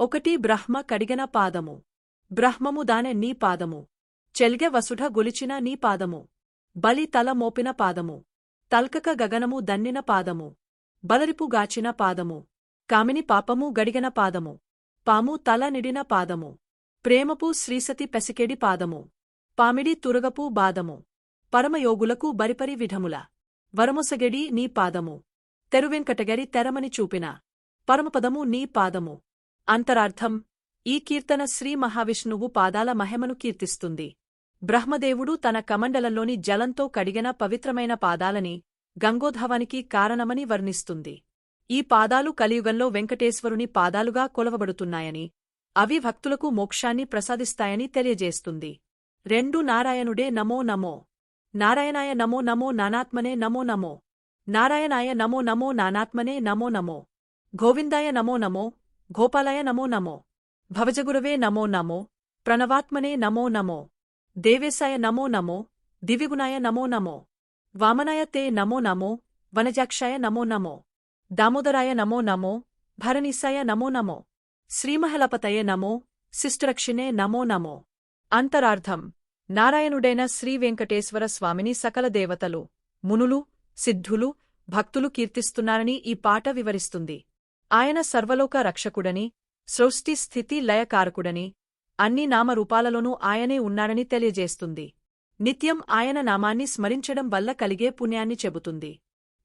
ఒకటి బ్రహ్మ కడిగన పాదము. బ్రహ్మము దానె నీ పాదము. చెల్గె వసుఢ గొలిచిన నీ పాదము. బలి తల మోపిన పాదము. తల్కక గగనము దన్నిన పాదము. బలరిపు గాచిన పాదము. కామిని పాపము గడిగన పాదము. పాము తల నిడిన పాదము. ప్రేమపు శ్రీసతి పెసికెడి పాదము. పామిడి తురగపు బాదము. పరమయోగులకు బరిపరి విధముల. వరముసగెడి నీ పాదము. తెరువెంకటగరి తెరమని చూపిన. పరమపదము నీ పాదము. అంతరార్థం ఈ కీర్తన శ్రీ మహావిష్ణువు పాదాల మహిమను కీర్తిస్తుంది. బ్రహ్మదేవుడు తన కమండలంలోని జలంతో కడిగిన పవిత్రమైన పాదాలని గంగోద్భవానికి కారణమని వర్ణిస్తుంది. ఈ పాదాలు కలియుగంలో వెంకటేశ్వరుని పాదాలుగా కొలవబడుతున్నాయని అవి భక్తులకు మోక్షాన్ని ప్రసాదిస్తాయని తెలియజేస్తుంది. రెండు నారాయణుడే నమో నమో. నారాయణాయ నమో నమో నానాత్మనే నమో నమో. నారాయణాయ నమో నమో నానాత్మనే నమో నమో. గోవిందాయ నమో నమో. గోపాలాయ నమో నమో భవజగురవే నమో నమో ప్రణవాత్మనే నమో నమో దేవేశాయ నమో నమో దివిగుణాయ నమో నమో వామనాయ తే నమో నమో వనజాక్షాయ నమో నమో దామోదరాయ నమో నమో భరణీసాయ నమో నమో శ్రీమహలపతయే నమో శిష్టరక్షిణే నమో నమో అంతరార్థం నారాయణుడైన శ్రీవెంకటేశ్వర స్వామిని సకల దేవతలు మునులు సిద్ధులు భక్తులు కీర్తిస్తున్నారని ఈ పాట వివరిస్తుంది ఆయన సర్వలోక రక్షకుడని సృష్టి స్థితి లయకారకుడని అన్ని నామరూపాలలోనూ ఆయనే ఉన్నాడని తెలియజేస్తుంది. నిత్యం ఆయన నామాన్ని స్మరించడం వల్ల కలిగే పుణ్యాన్ని చెబుతుంది.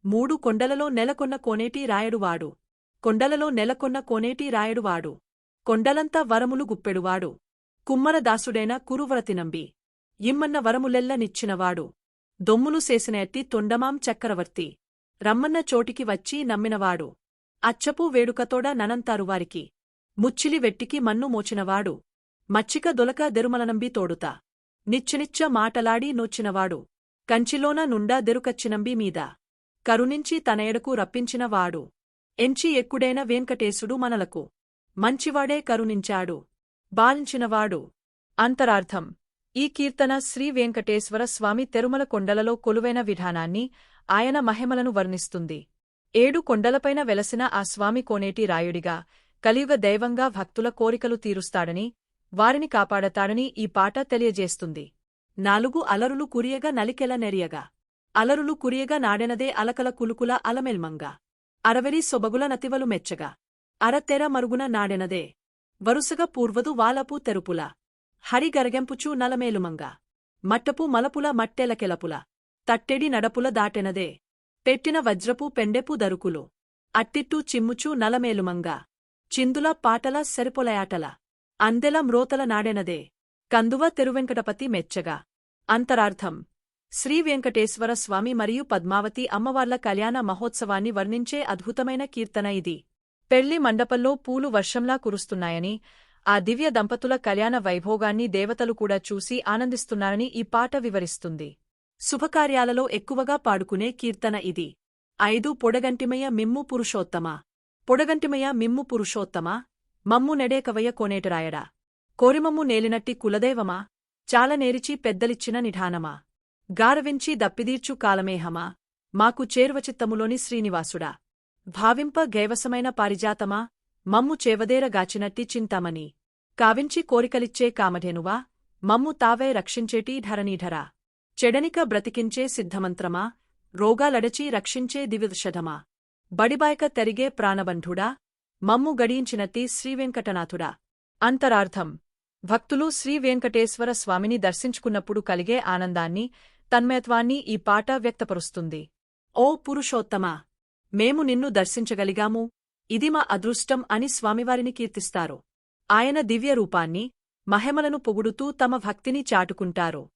మూడు కొండలలో నెలకొన్న కోనేటి రాయడువాడు. కొండలలో నెలకొన్న కోనేటి రాయడువాడు. కొండలంతా వరములు గుప్పెడువాడు. కుమ్మరదాసుడైన కురువ్రతినంబి ఇమ్మన్న వరములెల్ల నిచ్చినవాడు. దొమ్ములు సేసిన ఎత్తి తొండమాం చక్రవర్తి. రమ్మన్న చోటికి వచ్చి నమ్మినవాడు. అచ్చపు వేడుకతోడ ననంతారువారికి ముచ్చిలి వెట్టికి మన్ను మోచినవాడు. మచ్చిక దొలక దెరుమలనంబి తోడుత. నిచ్చనిచ్చ మాటలాడి నోచినవాడు. కంచిలోన నుండా దెరుకచ్చినంబి మీద. కరుణించి తనయడకు రప్పించినవాడు. ఎంచి ఎక్కుడైన వెంకటేశుడు మనలకు. మంచివాడే కరుణించాడు. బాలించినవాడు. అంతరార్థం. ఈ కీర్తన శ్రీ వెంకటేశ్వర స్వామి తెరుమల కొండలలో కొలువైన విధానాన్ని ఆయన మహిమలను వర్ణిస్తుంది. ఏడు కొండలపైన వెలసిన ఆ స్వామి కోనేటి రాయుడిగా కలియుగ దైవంగా భక్తుల కోరికలు తీరుస్తాడని వారిని కాపాడతాడని ఈ పాట తెలియజేస్తుంది. నాలుగు అలరులు కురియగా నలికెల నెరియగా. అలరులు కురియగా నాడెనదే అలకల కులుకుల అలమెల్మంగా. అరవెరి సొబగుల నతివలు మెచ్చగా. అరతెర మరుగున నాడెనదే. వరుసగా పూర్వదు వాలపు తెరుపుల. హరిగరగెంపుచూ నలమేలుమంగా. మట్టపు మలపుల మట్టెలకెలపుల. తట్టెడి నడపుల దాటెనదే. పెట్టిన వజ్రపు పెండెపు దరుకులు. అట్టిట్టూ చిమ్ముచూ నలమేలుమంగ చిందుల పాటల సెరిపొలయాటల. అందెల మ్రోతల నాడెనదే. కందువ తెరువెంకటపతి మెచ్చగా. అంతరార్థం. శ్రీ వెంకటేశ్వర స్వామి మరియు పద్మావతి అమ్మవార్ల కళ్యాణ మహోత్సవాన్ని వర్ణించే అద్భుతమైన కీర్తన ఇది. పెళ్ళి మండపంలో పూలు వర్షంలా కురుస్తున్నాయని ఆ దివ్య దంపతుల కళ్యాణ వైభోగాన్ని దేవతలు కూడా చూసి ఆనందిస్తున్నారని ఈ పాట వివరిస్తుంది. శుభకార్యాలలో ఎక్కువగా పాడుకునే కీర్తన ఇది. ఐదు పొడగంటిమయ మిమ్ము పురుషోత్తమా? పొడగంటిమయ మిమ్ము పురుషోత్తమా? మమ్ము నెడేకవయ్య కోనేటరాయడా? కోరిమమ్ము నేలినట్టి కులదైవమా? చాలనేరిచి పెద్దలిచ్చిన నిఢానమా గారవించి దప్పిదీర్చు కాలమేహమా? మాకు చేరువచిత్తములోని శ్రీనివాసుడా. భావింప గైవసమైన పారిజాతమా? మమ్ము చేవదేరగాచినట్టి చింతామణి. కావించి కోరికలిచ్చే కామధేనువా? మమ్ము తావే రక్షించేటి ధరణీధరా. చెడనిక బ్రతికించే సిద్ధమంత్రమా? రోగాలడచి రక్షించే దివిషధమా బడిబాయక తెరిగే ప్రాణబంధుడా? మమ్ము గడించినతి శ్రీవెంకటనాథుడా? అంతరార్థం. భక్తులు శ్రీవెంకటేశ్వర స్వామిని దర్శించుకున్నప్పుడు కలిగే ఆనందాన్ని తన్మయత్వాన్ని ఈ పాట వ్యక్తపరుస్తుంది. ఓ పురుషోత్తమా! మేము నిన్ను దర్శించగలిగాము. ఇది మా అదృష్టం అని స్వామివారిని కీర్తిస్తారు. ఆయన దివ్య రూపాన్ని మహిమలను పొగుడుతూ తమ భక్తిని చాటుకుంటారు.